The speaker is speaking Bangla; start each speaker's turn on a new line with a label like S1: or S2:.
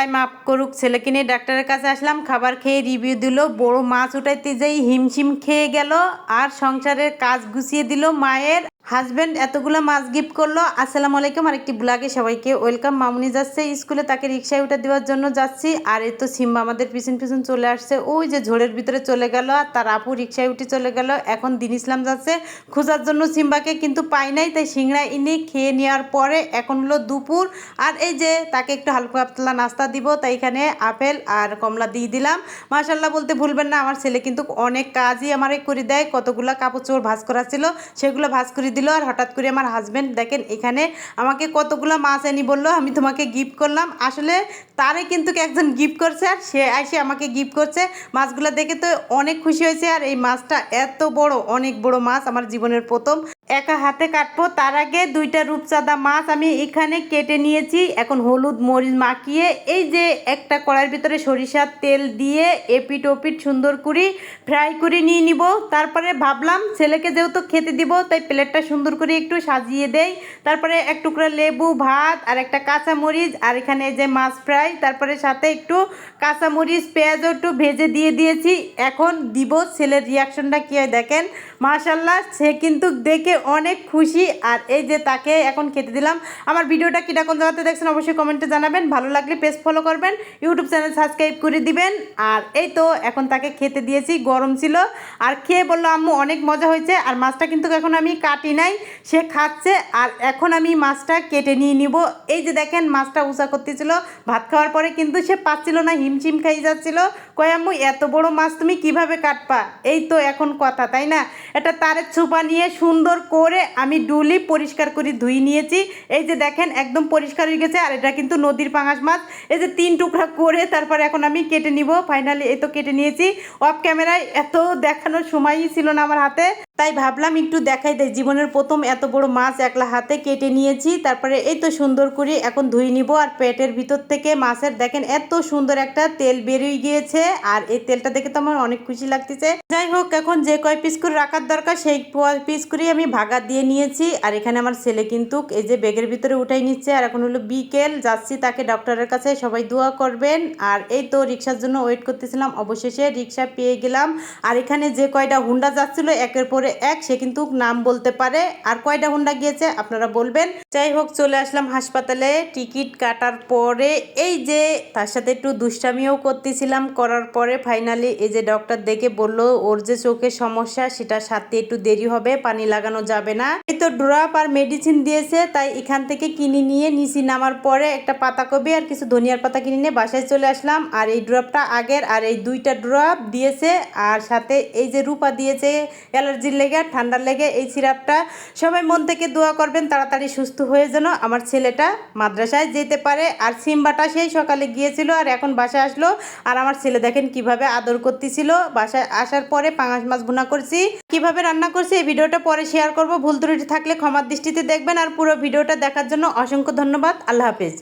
S1: আল্লাহ মাফ করুক, ছেলে কিনে ডাক্তারের কাছে আসলাম, খাবার খেয়ে রিভিউ দিল, বড় মাছ উঠাইতে যেই হিমশিম খেয়ে গেল, আর সংসারের কাজ গুছিয়ে দিল মায়ের হাজবেন্ড এতগুলো মাছ গিফট করল। আসসালামু আলাইকুম আর একটি ব্লগে সবাইকে ওয়েলকাম। মামুনি যাচ্ছে স্কুলে, তাকে রিক্সায় উঠে দেওয়ার জন্য যাচ্ছি। আর এই তো সিম্বা আমাদের পিছন পিছন চলে আসছে। ওই যে ঝোড়ের ভিতরে চলে গেল আর তার আপু রিক্সায় উঠে চলে গেল। এখন দিন ইসলাম যাচ্ছে। খোঁজার জন্য সিম্বাকে কিন্তু পাই নাই, তাই সিংড়া এনে খেয়ে নেওয়ার পরে এখন হলো দুপুর। আর এই যে তাকে একটু হালকা পাতলা নাস্তা দিব, তাই এখানে আপেল আর কমলা দিয়ে দিলাম। মাশাল্লাহ বলতে ভুলবেন না, আমার ছেলে কিন্তু অনেক কাজই আমারে করে দেয়। কতগুলো কাপড় চোপড় ভাজ করা ছিল, সেগুলো ভাজ করে দিল আর হঠাৎ করে আমার হাজব্যান্ড দেখেন, এখানে আমাকে কতগুলো মাছ এনে বলল, আমি তোমাকে গিফট করলাম। আসলে তারে কিন্তু একজন গিফট করছে আর সে এসে আমাকে গিফট করছে। মাছগুলো দেখে তো অনেক খুশি হয়েছে আর এই মাছটা এত বড়, অনেক বড় মাছ আমার জীবনের প্রথম। একা হাতে কাটবো, তার আগে দুইটা রূপচাঁদা মাছ আমি এখানে কেটে নিয়েছি। এখন হলুদ মরিচ মাখিয়ে এই যে একটা কড়াইয়ের ভিতরে সরিষার তেল দিয়ে এপিট ওপিট সুন্দর করে ফ্রাই করে নিয়ে নিব। তারপরে ভাবলাম ছেলেকে যেহেতু খেতে দিব, তাই প্লেটটা সুন্দর করে একটু সাজিয়ে দেই। তারপরে এক টুকরা লেবু, ভাত আর একটা কাঁচা মরিচ আর এখানে যে মাছ ফ্রাই। তারপরে সাথে একটু কাঁচা মরিচ, পেঁয়াজও একটু ভেজে দিয়ে দিয়েছি। এখন দিব ছেলের রিয়াকশনটা কী হয় দেখেন? মাশাল্লাহ সে কিন্তু দেখে অনেক খুশি। আর এই যে তাকে এখন খেতে দিলাম। আমার ভিডিওটা কীরকম জায়গাতে দেখছেন অবশ্যই কমেন্টে জানাবেন। ভালো লাগলে পেজ ফলো করবেন ইউটিউব চ্যানেল সাবস্ক্রাইব করে দিবেন। আর এই তো এখন তাকে খেতে দিয়েছি, গরম ছিল। আর খেয়ে বলল, আম্মু, অনেক মজা হয়েছে। আর মাছটা কিন্তু এখন আমি কাটি নাই, সে খাচ্ছে। আর এখন আমি মাছটা কেটে নিয়ে নিব। এই যে দেখেন, মাছটা উঁচা করতেছিল। ভাত খাওয়ার পরে কিন্তু সে পাচ্ছিল না, হিমশিম খাই যাচ্ছিল। কয় আম্মু, এত বড় মাছ তুমি কীভাবে কাটপা এই তো এখন কথা, তাই না? এটা তারের ছুপা নিয়ে সুন্দর করে আমি ডুলি পরিষ্কার করে ধুই নিয়েছি। এই যে দেখেন, একদম পরিষ্কার হয়ে গেছে, আর এটা কিন্তু নদীর পাঙাশ মাছ। এই যে তিন টুকরা করে তারপরে এখন আমি কেটে নিব। ফাইনালি এই তো কেটে নিয়েছি। অফ ক্যামেরায় এত দেখানোর সময়ই ছিল না আমার হাতে। তাই ভাবলাম একটু দেখাই দেয় জীবনের প্রথম এত বড় মাছ একলা হাতে কেটে নিয়েছি, তারপরে এই তো সুন্দর করে এখন ধুয়ে নিব। আর পেটের ভিতর থেকে মাছের দেখেন এত সুন্দর একটা তেল বেরিয়ে গিয়েছে, আর এই তেলটা দেখে তো আমার অনেক খুশি লাগতেছে। যাই হোক, এখন যে কয় পিস করে রাখার দরকার, সেই পিস করেই আমি ভাগা দিয়ে নিয়েছি। আর এখানে আমার ছেলে কিন্তু এই যে ব্যাগের ভিতরে উঠাই নিচ্ছে। আর এখন হলো বিকেল, যাচ্ছি তাকে ডক্টরের কাছে, সবাই দোয়া করবেন। আর এই তো রিক্সার জন্য ওয়েট করতেছিলাম, অবশেষে রিক্সা পেয়ে গেলাম। আর এখানে যে কয়টা হুন্ডা যাচ্ছিল, একের পরে এক, সে কিন্তু নাম বলতে পারে। আর কয়টা হুন্ডা গিয়েছে আপনারা বলবেন। যাই হোক, চলে আসলাম হাসপাতালে। টিকিট কাটার পরে এই যে তার সাথে একটু দুষ্টামিও করতেছিলাম। করার পরে ফাইনালি এই যে ডক্টর দেখে বলল, ওর যে চোখের সমস্যা, সেটা সাথে একটু দেরি হবে, পানি লাগানো যাবে না। এই তো ড্রপ আর মেডিসিন দিয়েছে, তাই এখান থেকে কিনে নিয়ে নিচি নামার পরে একটা পাতাকপি আর কিছু ধনিয়ার পাতা কিনে নিয়ে বাসায় চলে আসলাম। আর এই ড্রপটা আগের, আর এই দুইটা ড্রপ দিয়েছে। আর সাথে এই যে রূপা দিয়েছে, অ্যালার্জির লেগে আর ঠান্ডার লেগে এই সিরাপটা সবাই মন থেকে দোয়া করবেন, তাড়াতাড়ি সুস্থ হয়ে যেন আমার ছেলেটা মাদ্রাসায় যেতে পারে। আর সিম্বাটা সেই সকালে গিয়েছিল আর এখন বাসায় আসলো। আর আমার ছেলে দেখেন কীভাবে আদর করতেছিল। বাসায় আসার পরে পাঙাশ মাছ ভুনা করছি। কীভাবে রান্না করছি এই ভিডিওটা পরে শেয়ার করব। ভুল ত্রুটি থাকলে ক্ষমার দৃষ্টিতে দেখবেন। আর পুরো ভিডিওটা দেখার জন্য অসংখ্য ধন্যবাদ। আল্লাহ হাফেজ।